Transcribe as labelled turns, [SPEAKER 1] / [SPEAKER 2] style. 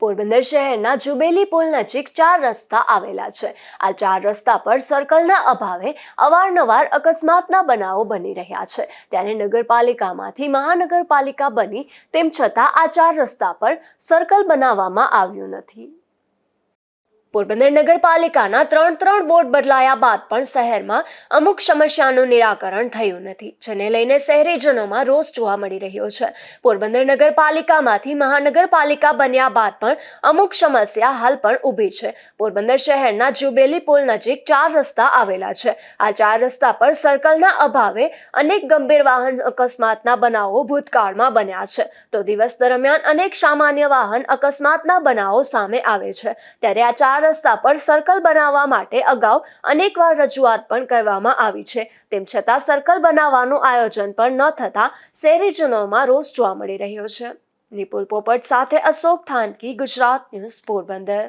[SPEAKER 1] પોરબંદર શહેરના જુબેલી પુલ નજીક ચાર રસ્તા આવેલા છે. આ ચાર રસ્તા પર સર્કલના અભાવે અવારનવાર અકસ્માતના બનાવો બની રહ્યા છે. ત્યારે નગરપાલિકામાંથી મહાનગરપાલિકા બની તેમ છતાં આ ચાર રસ્તા પર સર્કલ બનાવવામાં આવ્યું નથી. પોરબંદર નગરપાલિકાના ત્રણ ત્રણ બોર્ડ બદલાયા બાદ પણ શહેરમાં અમુક સમસ્યાનું નિરાકરણ થયું નથી, જેને લઈને શહેરીજનોમાં રોષ જોવા મળી રહ્યો છે. પોરબંદર નગરપાલિકામાંથી મહાનગરપાલિકા બન્યા બાદ પણ અમુક સમસ્યા હાલ પણ ઊભી છે. પોરબંદર શહેરના જુબેલી પુલ નજીક ચાર રસ્તા આવેલા છે. આ ચાર રસ્તા પર સર્કલના અભાવે અનેક ગંભીર વાહન અકસ્માતના બનાવો ભૂતકાળમાં બન્યા છે. તો દિવસ દરમિયાન અનેક સામાન્ય વાહન અકસ્માતના બનાવો સામે આવે છે. ત્યારે આ ચાર રસ્તા પર સર્કલ બનાવવા માટે અગાઉ અનેકવાર રજૂઆત પણ કરવામાં આવી છે. તેમ છતાં સર્કલ બનાવવાનું આયોજન પણ ન થતાં શહેરીજનોમાં રોષ જોવા મળી રહ્યો છે. નિપુલ પોપટ સાથે અશોક થાનકી, ગુજરાત ન્યૂઝ પોરબંદર.